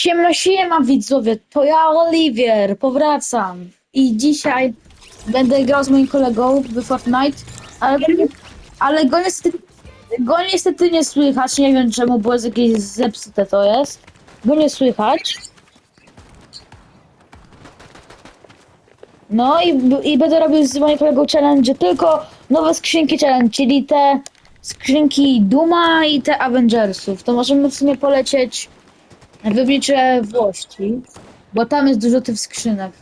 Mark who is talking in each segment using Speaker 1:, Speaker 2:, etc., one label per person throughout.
Speaker 1: Siema, siema widzowie, to ja Oliwier, powracam. I dzisiaj będę grał z moim kolegą w Fortnite, ale, ale go, niestety, go niestety nie słychać, nie wiem czemu, bo jest jakieś zepsute to jest. Go nie słychać. No i, i będę robił z moim kolegą challenge tylko nowe skrzynki challenge, czyli te skrzynki Duma i te Avengersów. To możemy w sumie polecieć Wybliczę Włości, bo tam jest dużo tych skrzynek.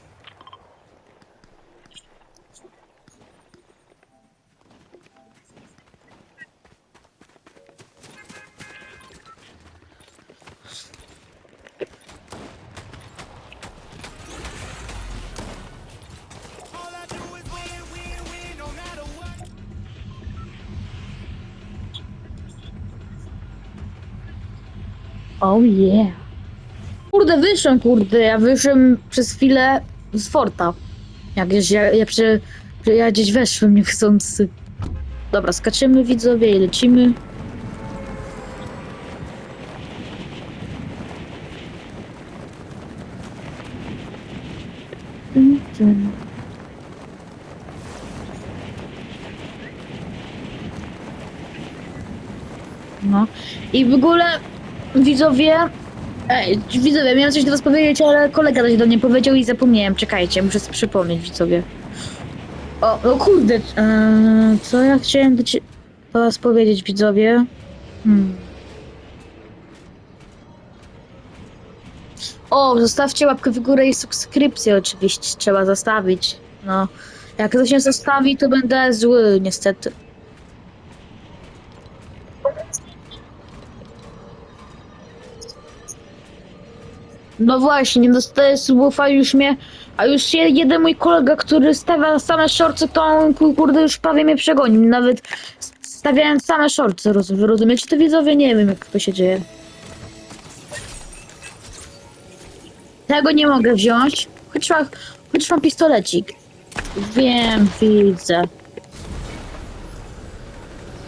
Speaker 1: Oh yeah. Kurde, wyszłem, kurde, ja wyszłem przez chwilę z forta. Jak gdzieś ja, ja, prze, ja gdzieś weszłem niechcący. Dobra, skaczymy widzowie i lecimy. No. I w ogóle widzowie. Ej, widzowie, miałem coś do was powiedzieć, ale kolega coś do mnie powiedział i zapomniałem. Czekajcie, muszę sobie przypomnieć, widzowie. O, o kurde, eee, co ja chciałem do, do was powiedzieć, widzowie? Hmm. O, zostawcie łapkę w górę i subskrypcję oczywiście trzeba zostawić. No, jak to się zostawi, to będę zły, niestety. No właśnie, nie dostaję subów, a już mnie, a już je- jeden mój kolega, który stawia same shorty, to on ku- kurde już prawie mnie przegonił, nawet stawiając same shorty, roz, wy rozumiecie to widzowie? Nie wiem jak to się dzieje. Tego nie mogę wziąć, choć mam, choć mam pistolecik. Wiem, widzę.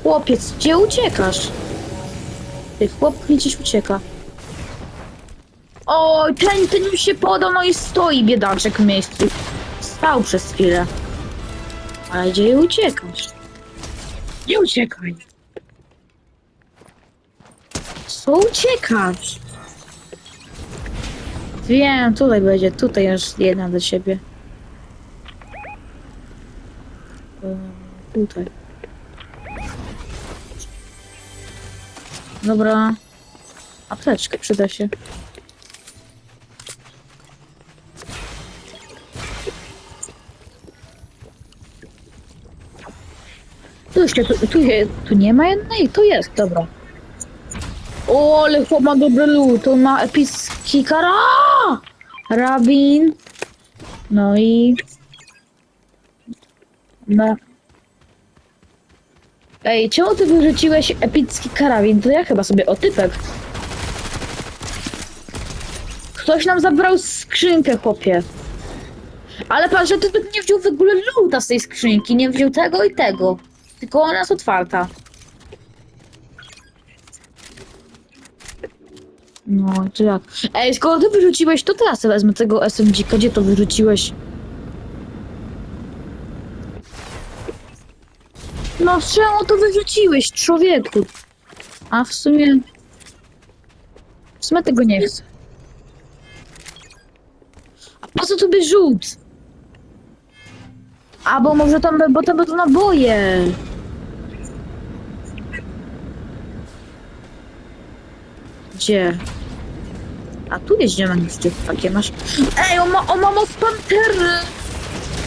Speaker 1: Chłopiec, gdzie uciekasz? Ty chłop gdzieś ucieka. O, ten, ten już się podał, no i stoi biedaczek w miejscu. Stał przez chwilę. Ale gdzie uciekasz? Nie uciekaj. Co uciekasz? Wiem, tutaj będzie, tutaj jest jedna do ciebie. Tutaj. Dobra. Apteczkę przyda się. Jeszcze, tu, tu, tu nie ma jednej? Tu jest, dobra. O, ale chłop ma dobry loot, on ma epicki kara! Rabin. No i... No. Ej, czemu ty wyrzuciłeś epicki karabin? To ja chyba sobie otypek. Ktoś nam zabrał skrzynkę, chłopie. Ale pan, że ty nie wziął w ogóle luta z tej skrzynki, nie wziął tego i tego. Tylko ona jest otwarta. No, to jak? Ej, skoro ty wyrzuciłeś, to teraz wezmę tego SMG. Gdzie to wyrzuciłeś? No, czemu to wyrzuciłeś, człowieku? A w sumie... W sumie tego nie chcę. A po co tobie rzut? A, bo może tam, bo tam będą naboje. Gdzie? A tu jest zielony gdzie takie masz. Ej, on ma, on ma moc pantery!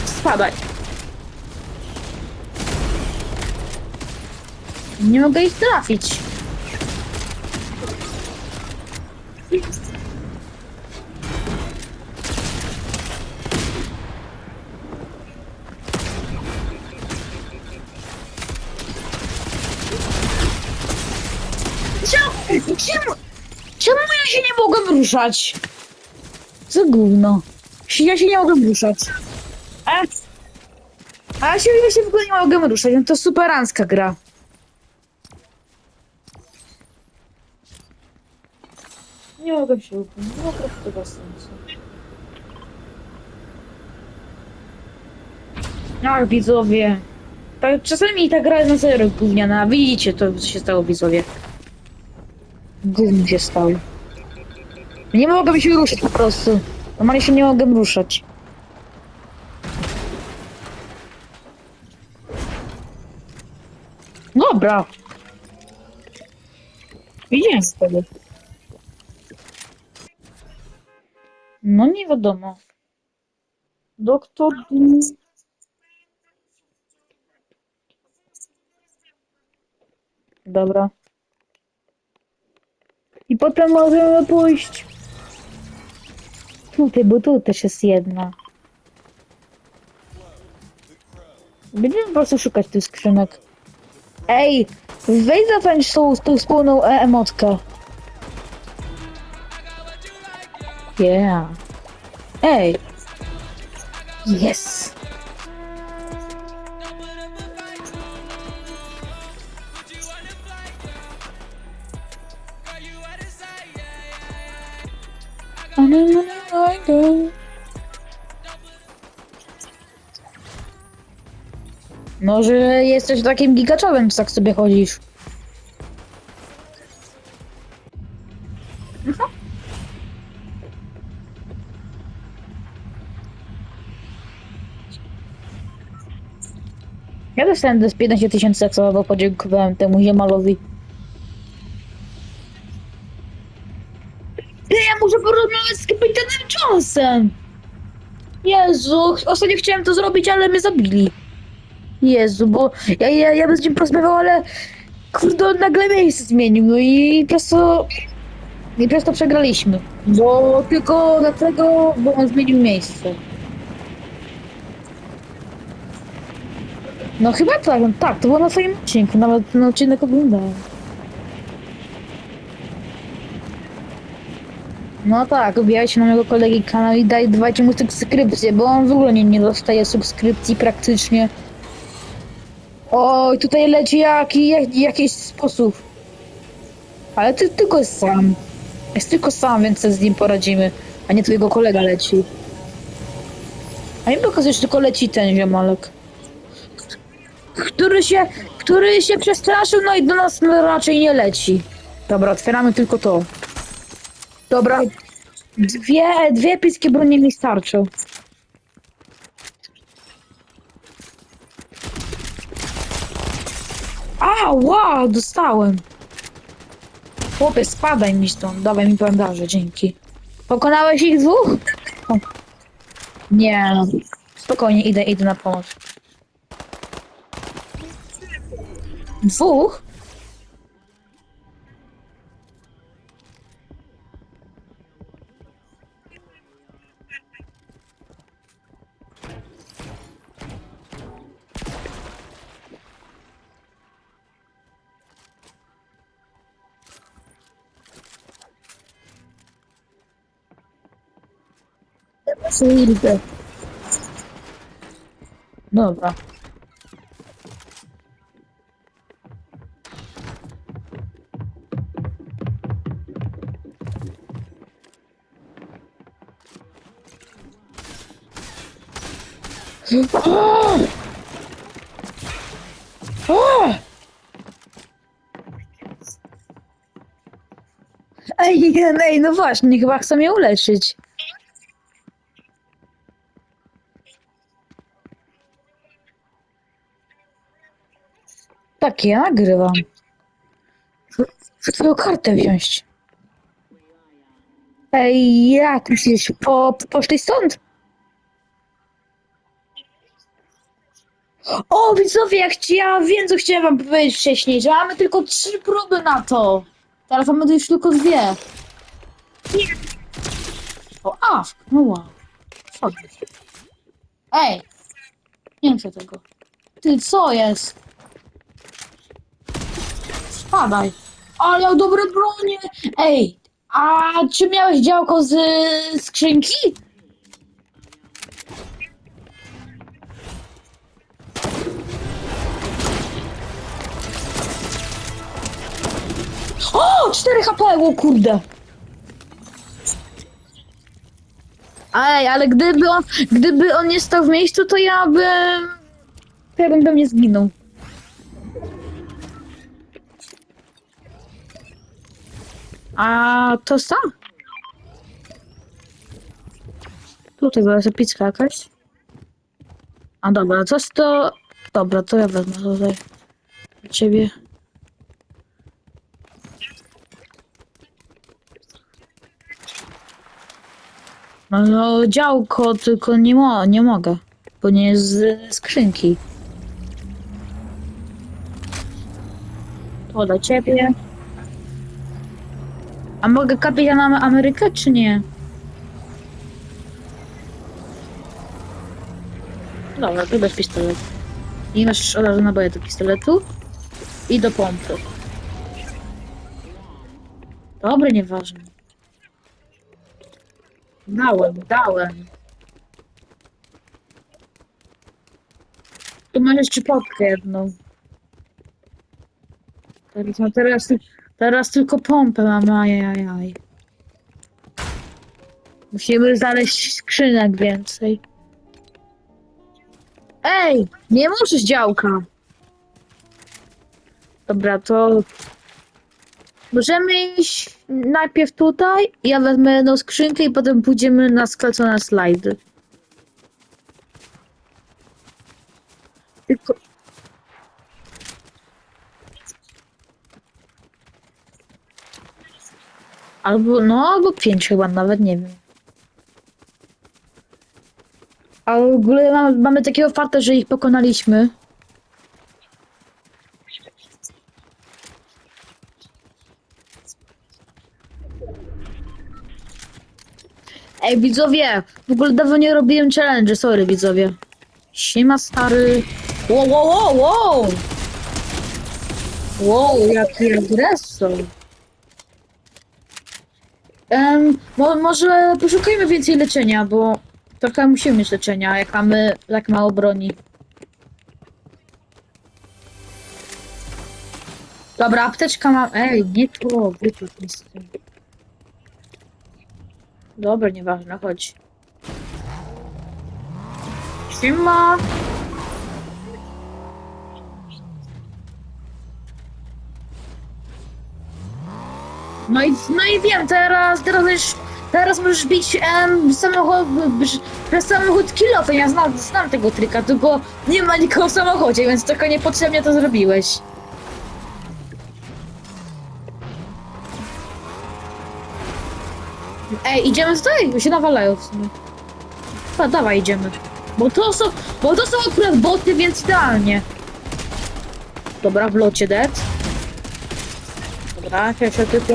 Speaker 1: Spadaj. Nie mogę ich trafić. Ruszać? Co gówno? Ja się nie mogę ruszać. A, a ja się, ja się w ogóle nie mogę ruszać. No to superancka gra. Nie mogę się upomnieć. Po prostu bez sensu. Ach, widzowie. Tak, czasami ta gra jest na serio gówniana. Widzicie to, co się stało, widzowie. Gówno się stało. Nie mogę się ruszyć po prostu. Normalnie się nie mogę ruszać. Dobra. Idziemy z tego. No nie wiadomo. Doktor... Dobra. I potem możemy pójść. Tutaj, bo tu też jest jedna. Będziemy po prostu szukać tych skrzynek. Ej, weź zatańcz tą, tą wspólną e emotkę. Yeah. Ej. Yes. I know you like it. Może jesteś takim gigaczowym, tak sobie chodzisz. Ja dostałem do 15 tysięcy, co podziękowałem temu ziemalowi. Jonesem! Jezu, ostatnio chciałem to zrobić, ale mnie zabili. Jezu, bo ja, ja, ja bym z nim porozmawiał, ale kurde, on nagle miejsce zmienił, no i przez to, i przez to przegraliśmy. Bo tylko dlatego, bo on zmienił miejsce. No chyba tak, no tak, to było na swoim odcinku, nawet ten odcinek oglądałem. No tak, wbijajcie na mojego kolegi kanał i daj, dawajcie mu subskrypcję, bo on w ogóle nie, nie dostaje subskrypcji praktycznie. Oj, tutaj leci jaki, jak, jakiś sposób. Ale ty tylko jest sam. Jest tylko sam, więc sobie z nim poradzimy. A nie twojego kolega leci. A mi pokazuje, że tylko leci ten ziomalek. Który się, który się przestraszył, no i do nas raczej nie leci. Dobra, otwieramy tylko to. Dobra. Dwie, dwie epickie bronie mi starczą. A, wow, dostałem. Chłopie, spadaj mi stąd. Dawaj mi bandaże, dzięki. Pokonałeś ich dwóch? O. Nie, no. Spokojnie, idę, idę na pomoc. Dwóch? Kurde. Dobra. O! O! Ej, ej, no właśnie, chyba chcę mnie uleczyć. Tak, ja nagrywam. Chcę twoją kartę wziąć. Ej, jak myślisz? Po, poszli stąd? O, widzowie, jak ci, ja wiem, co chciałem wam powiedzieć wcześniej, że mamy tylko trzy próby na to. Teraz mamy już tylko dwie. O, a, no wow. Fajnie. Ej, nie chcę tego. Ty, co jest? Spadaj. Ale miał dobre bronie. Ej, a czy miałeś działko z y, skrzynki? O, 4 HP, o kurde. Ej, ale gdyby on, gdyby on nie stał w miejscu, to ja bym... To ja bym pewnie zginął. A to co? Tutaj była zapicka jakaś. A dobra, coś to... Dobra, to ja wezmę tutaj. Dla ciebie. No, no działko, tylko nie, mo nie mogę. Bo nie jest z skrzynki. To dla ciebie. A mogę kapitana Amerykę, czy nie? Dobra, to bez pistoletu. I masz od razu naboje do pistoletu. I do pompy. Dobre, nieważne. Dałem, dałem. Tu masz jeszcze potkę jedną. Teraz, no teraz, teraz tylko pompę mam, ajajaj. Musimy znaleźć skrzynek więcej. Ej, nie możesz działka. Dobra, to możemy iść najpierw tutaj, ja wezmę jedną skrzynkę i potem pójdziemy na skalcone slajdy. Tylko... Albo, no, albo pięć chyba nawet, nie wiem. A w ogóle mamy, mamy takiego farta, że ich pokonaliśmy. Ej, widzowie, w ogóle dawno nie robiłem challenge, sorry widzowie. Siema stary. Wow, wow, wow, wow! Wow, jaki agresor. Um, mo może poszukajmy więcej leczenia, bo trochę musimy mieć leczenia, jak mamy tak mało broni. Dobra, apteczka mam. Ej, nie mi z tym. Dobra, nieważne, chodź. Siema! No i, no i wiem, teraz, teraz już, teraz możesz bić em, samochód, przez samochód kilofem, ja znam, znam tego trika, tylko nie ma nikogo w samochodzie, więc tylko niepotrzebnie to zrobiłeś. Ej, idziemy tutaj? Bo się nawalają w sumie. A, dawaj, idziemy. Bo to są, bo to są akurat boty, więc idealnie. Dobra, w locie dead. Dobra, ja się tylko...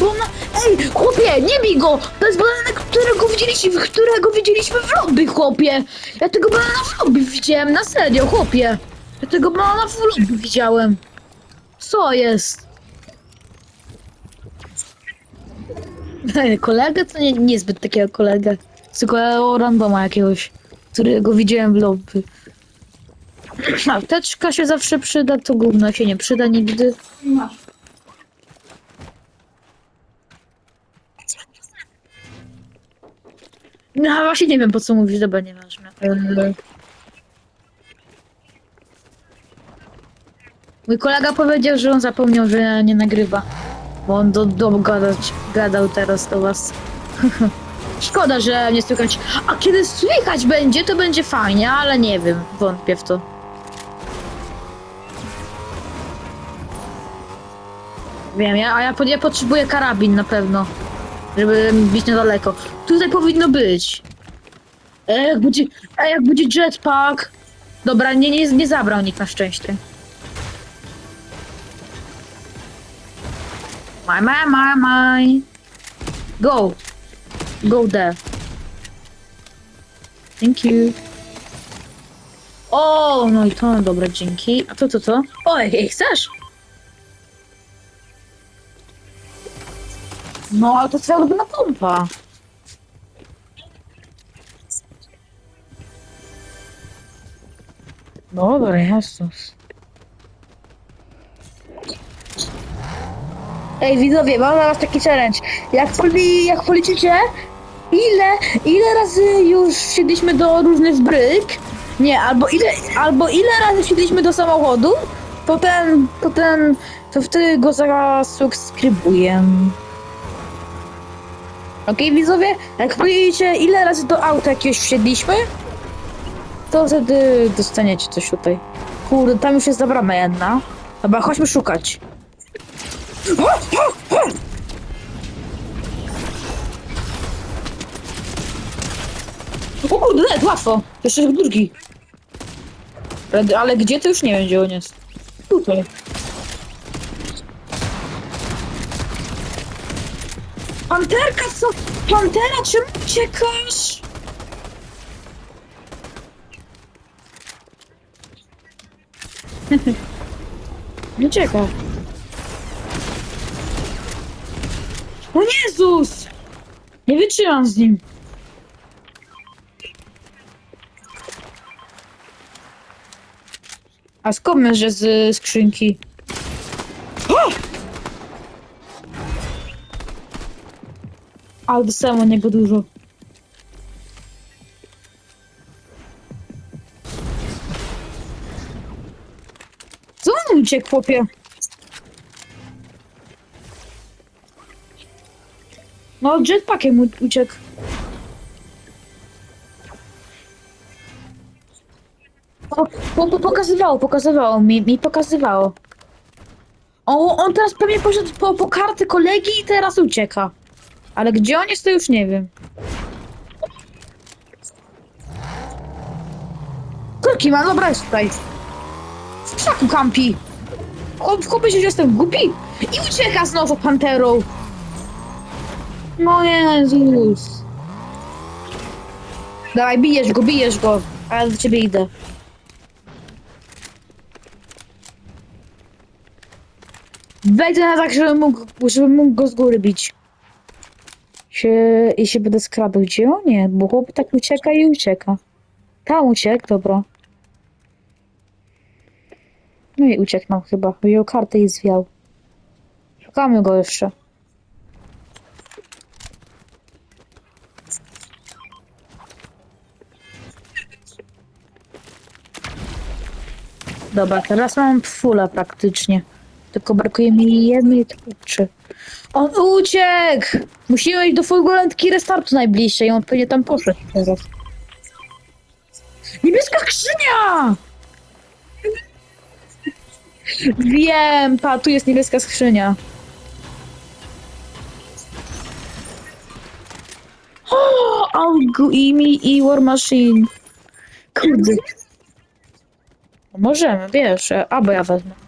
Speaker 1: Bo na... Ej, chłopie, nie bij go! To jest bananek, którego widzieliśmy, którego widzieliśmy w lobby, chłopie! Ja tego banana w lobby widziałem, na serio, chłopie! Ja tego banana w lobby widziałem. Co jest? Ej, Kolega to nie, niezbyt takiego kolegę. Tylko randoma jakiegoś, którego widziałem w lobby. Apteczka się zawsze przyda, to gówno się nie przyda nigdy. No właśnie nie wiem po co mówisz, dobra, nieważne. Mój kolega powiedział, że on zapomniał, że nie nagrywa. Bo on do domu gadać, gadał teraz do was. Szkoda, że nie słychać. A kiedy słychać będzie, to będzie fajnie, ale nie wiem, wątpię w to. Wiem, ja, a ja, ja potrzebuję karabin na pewno, żeby bić na daleko. Tutaj powinno być. E, jak będzie, e, jak będzie jetpack. Dobra, nie, nie, nie zabrał nikt na szczęście. My, my, my, my. Go. Go there. Thank you. O, no i to, dobra, dzięki. A to, to, to? Oj, ej, chcesz? No, ale to twoja ulubiona pompa. Dobra, Jezus. Ej, widzowie, mam na was taki challenge. Jak, poli, jak policzycie Ile, ile razy już wsiedliśmy do różnych bryk? Nie, albo ile, albo ile razy wsiedliśmy do samochodu? To ten, to ten, to wtedy go zasubskrybuję. Okej, widzowie? Jak powiecie, ile razy do auta jakiegoś wsiedliśmy, to wtedy dostaniecie coś tutaj. Kurde, tam już jest dobra brama jedna. Dobra, chodźmy szukać. O kurde, net, łatwo. Jeszcze drugi. Ale, ale gdzie to już nie wiem, gdzie on jest. Tutaj. Panterka, co? Pantera, czemu uciekasz? Nie ucieka. O Jezus! Nie wytrzymam z nim. A skąd że z skrzynki? Ale dostałem od niego dużo. Co on uciekł, chłopie? No, jetpackiem u- uciekł. Po, po, po, pokazywało, pokazywało mi, mi pokazywało. O, on teraz pewnie poszedł po, po karty kolegi i teraz ucieka. Ale gdzie on jest, to już nie wiem. Kurki mam, dobra, jest tutaj. W krzaku kampi. Chłop, chłopie się, jestem głupi. I ucieka znowu panterą. No Jezus. Dawaj, bijesz go, bijesz go. A ja do ciebie idę. Wejdę na tak, żebym mógł, żebym mógł go z góry bić. I się będę skradł. Gdzie on? Nie, bo chłop tak ucieka i ucieka. Tam uciekł, dobra. No i uciekł nam chyba. Wyjął kartę i zwiał. Szukamy go jeszcze. Dobra, teraz mam fulla praktycznie. Tylko brakuje mi jednej tarczy. On uciekł! Musimy iść do furgolentki restartu najbliższej. On pewnie tam poszedł teraz. Niebieska skrzynia! Wiem, pa, tu jest niebieska skrzynia. O, Augu, Imi i War Machine. Kurde. Możemy, wiesz, albo ja wezmę.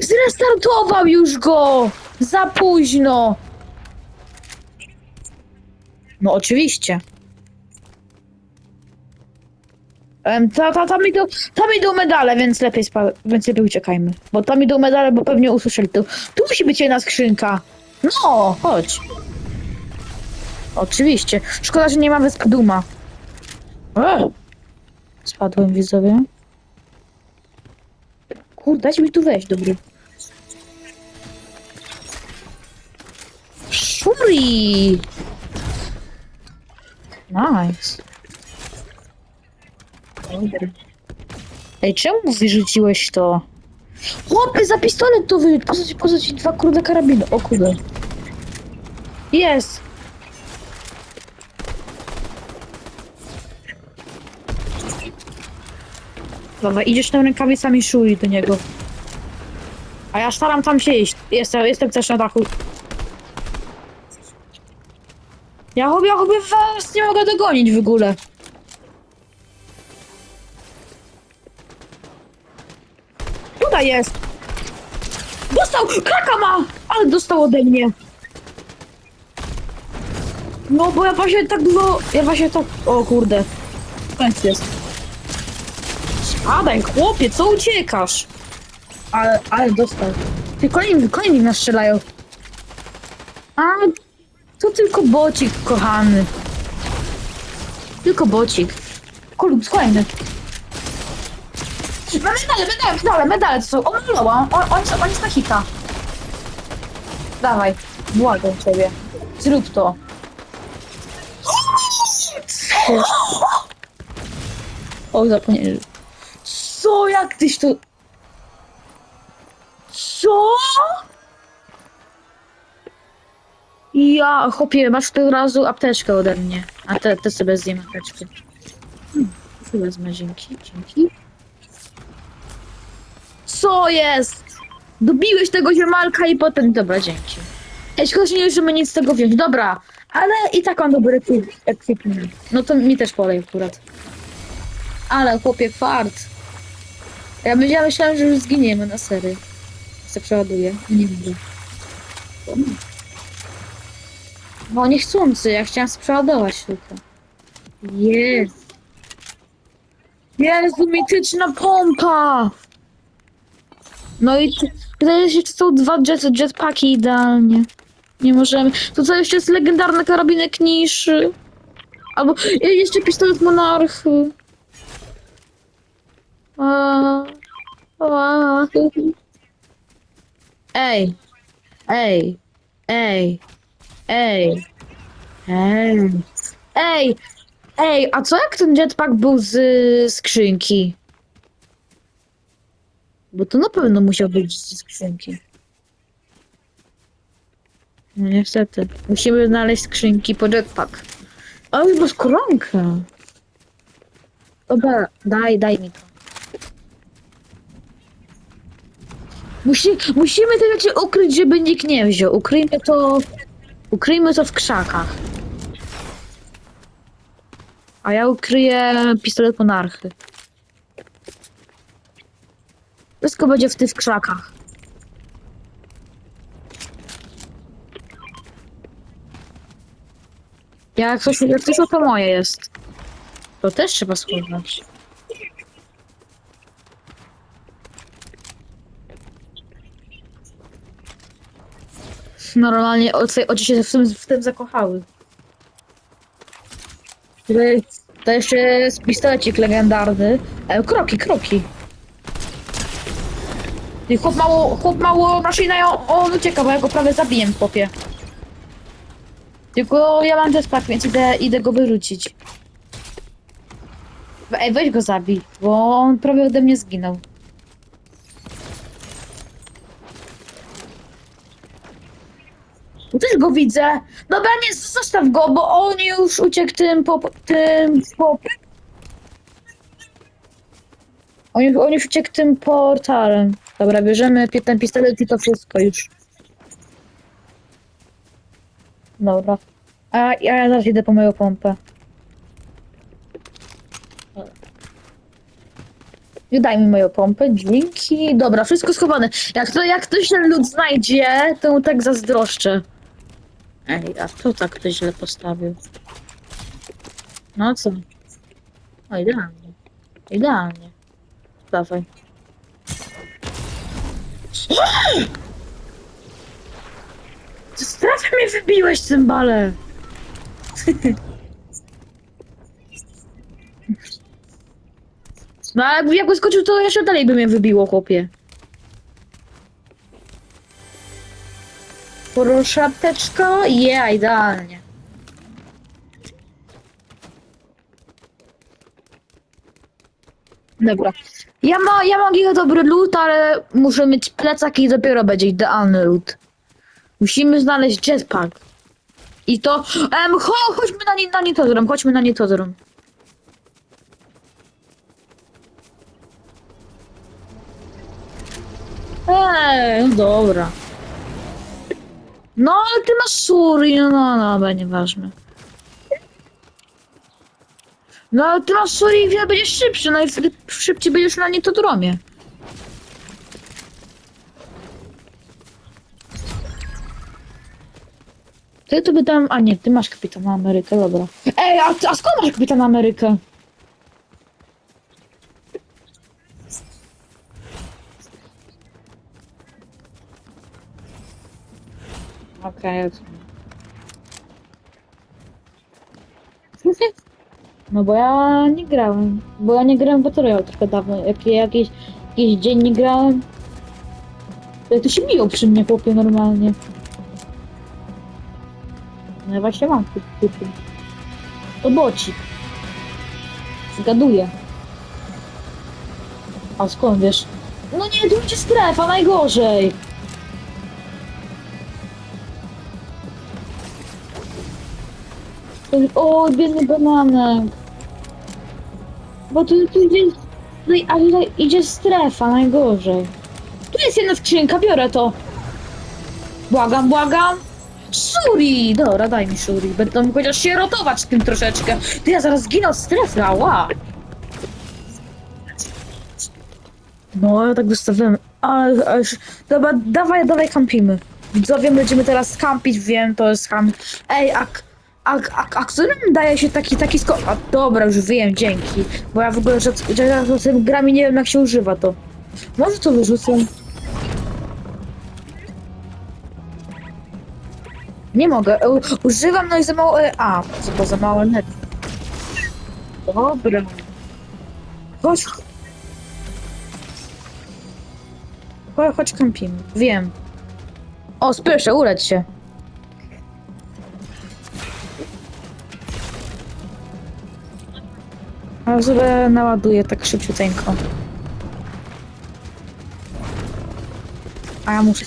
Speaker 1: Zrestartował już go! Za późno! No oczywiście. Em, ta, ta, tam, idą, tam idą medale, więc lepiej, spa, więc lepiej uciekajmy. Bo tam idą medale, bo pewnie usłyszeli to. Tu musi być jedna skrzynka. No, chodź. Oczywiście. Szkoda, że nie ma wysp Duma. E! Spadłem, widzowie. Kurde, mi tu wejść, dobry. Shuri! Nice. Dobra. Ej, czemu wyrzuciłeś to? Chłopie, za pistolet to wy... Po co ci, co ci dwa kurde karabiny? O kurde. Jest! Dobra, idziesz tam rękawicami Shuri do niego. A ja staram tam się iść. Jestem, jestem też na dachu. Ja chyba, chyba was nie mogę dogonić w ogóle. Tutaj jest. Dostał! Kraka ma! Ale dostał ode mnie. No bo ja właśnie tak dużo... Ja właśnie tak... O kurde. Koniec jest. Spadaj, chłopie, co uciekasz? Ale, ale dostał. Ty kolejni, kolejni nas strzelają. A, to tylko bocik, kochany. Tylko bocik. Kol, kolejny. Medale, medale, medale, medale to są. O, maloła. On, on, on jest na hita. Dawaj, błagam ciebie. Zrób to. O, zapomniałem. Co? Jak tyś to... Co? Ja, chłopie, masz od razu apteczkę ode mnie. A te, te sobie zjem apteczkę. Hmm, wezmę, dzięki, dzięki. Co jest? Dobiłeś tego ziemalka i potem... Dobra, dzięki. Ej, szkoda, nie możemy nic z tego wziąć. Dobra, ale i tak mam dobry ekwi- ekwipunek. No to mi też polej akurat. Ale chłopie, fart. Ja, my- ja myślałem, że już zginiemy na serio. Se przeładuję. Nie wiem. No niechcący, ja chciałam sprzeładować tylko. Jest. Jezu, mityczna pompa! No i tu- tutaj jeszcze są dwa jet, jetpacki idealnie. Nie możemy. Tutaj jeszcze jest legendarny karabinek niszy. Albo i jeszcze pistolet monarchy. Ej. Ej. Ej. Ej. Ej. Ej. Ej, a co jak ten jetpack był z skrzynki? Bo to na pewno musiał być ze skrzynki. No niestety. Musimy znaleźć skrzynki po jetpack. O, już masz koronkę. Dobra, daj, daj mi to. Musi, musimy te rzeczy ukryć, żeby nikt nie wziął. Ukryjmy to... Ukryjmy to w krzakach. A ja ukryję pistolet monarchy. Wszystko będzie w tych krzakach. Ja jak coś, jak coś to moje jest. To też trzeba schować. Normalnie oczy, się w tym, w tym zakochały. To jeszcze jest pistolecik legendarny. E, kroki, kroki. I chłop mało, chłop mało maszyna on, on ucieka, bo ja go prawie zabiję w popie. Tylko ja mam jetpack, więc idę, idę go wyrzucić. Ej, weź go zabij, bo on prawie ode mnie zginął. Też go widzę. Dobra, nie, zostaw go, bo on już uciekł tym po, tym po... On, już- on już uciekł tym portalem. Dobra, bierzemy ten pistolet i to wszystko już. Dobra. A ja, ja zaraz idę po moją pompę. Daj mi moją pompę, dzięki. Dobra, wszystko schowane. Jak, to, jak ktoś ten lód znajdzie, to mu tak zazdroszczę. Ej, a to tak ktoś źle postawił. No co? O, idealnie. Idealnie. Dawaj. Co strasznie mnie wybiłeś, cymbale! No ale jakby jak skoczył, to jeszcze dalej by mnie wybiło, chłopie. Proszę apteczko? Yeah, idealnie. Dobra. Ja, ma, ja mam giga dobry loot, ale muszę mieć plecak i dopiero będzie idealny loot. Musimy znaleźć jetpack. I to... Em, cho, chodźmy na, ni- na nitodrom, chodźmy na nitodrom. Eee, dobra. No, ale ty masz suri, no, no, no, dobra, nieważne. No, ale ty masz suri i wiele będziesz szybszy, no i wtedy szybciej będziesz na nitodromie. Ty to by tam... A nie, ty masz Kapitana Amerykę, dobra. Ej, a, a skąd masz Kapitana Amerykę? Okej, No bo ja nie grałem. Bo ja nie grałem w Battle trochę dawno. Jak, jakiś, jakiś dzień nie grałem. To, się biło przy mnie chłopie normalnie. No ja właśnie mam tu. To bocik. Zgaduję. A skąd wiesz? No nie, tu będzie strefa, najgorzej. O, biedny bananek. Bo tu, tu idzie, tutaj, a tutaj idzie strefa, najgorzej. Tu jest jedna skrzynka, biorę to. Błagam, błagam. Shuri! Dobra, daj mi Shuri. Będę mógł chociaż się rotować tym troszeczkę. Ty, ja zaraz zginę od strefa, ła! No, ja tak wystawiłem. Ale, ale, dobra, dawaj, dawaj kampimy. Widzowie, będziemy teraz kampić, wiem, to jest kam... Ej, a, a, a, a którym daje się taki, taki sko... A dobra, już wiem, dzięki. Bo ja w ogóle, że, że z tym nie wiem, jak się używa to. Może to wyrzucę? Nie mogę. U, używam, no i za mało... e, A, bo za mało net. Dobra. Chodź. Chodź, chodź kampimy. Wiem. O, spyszę, uleć się. Sobie naładuję tak szybciuteńko. A ja muszę.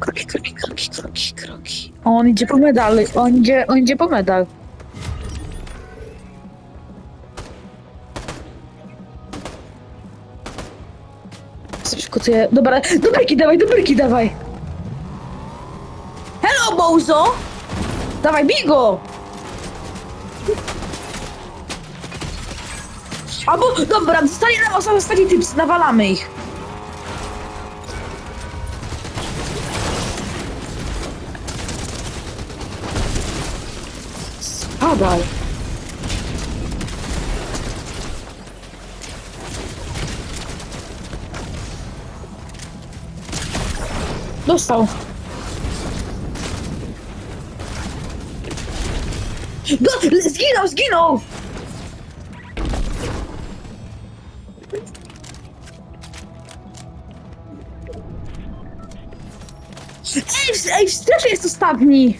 Speaker 1: Kroki, kroki, kroki, kroki, kroki. On idzie po medal, on idzie, on idzie po medal. Przygotuję. Dobra, do bryki dawaj, do bryki dawaj. Hello, Bozo! Dawaj, bigo! Albo, dobra, zostanie nam osoba, zostanie typs, nawalamy ich. Spadaj. Dostał. Do, zginął, zginął! Ej, ej, strefie jest ostatni!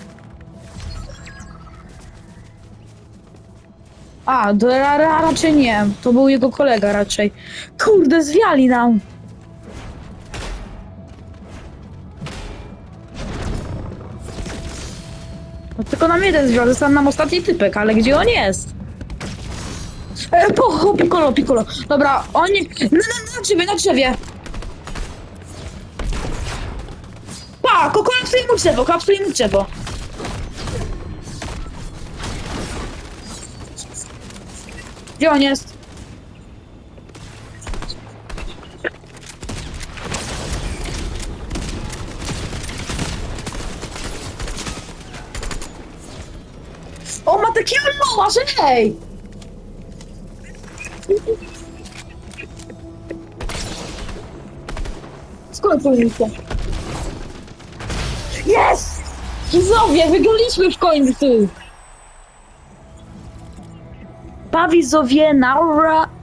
Speaker 1: A, do, ra, ra, raczej nie. To był jego kolega raczej. Kurde, zwiali nam. No tylko nam jeden zwiał, został nam ostatni typek, ale gdzie on jest? E, po, piccolo, piccolo. Dobra, oni... Na, na, na drzewie, na drzewie. Pa, ko- kolapsuje mu drzewo, kolapsuje mu drzewo. Gdzie on jest? O, ma takiego hej! Skąd to widzicie? Jest! Widzowie, wygraliśmy w końcu! Pa widzowie, naura!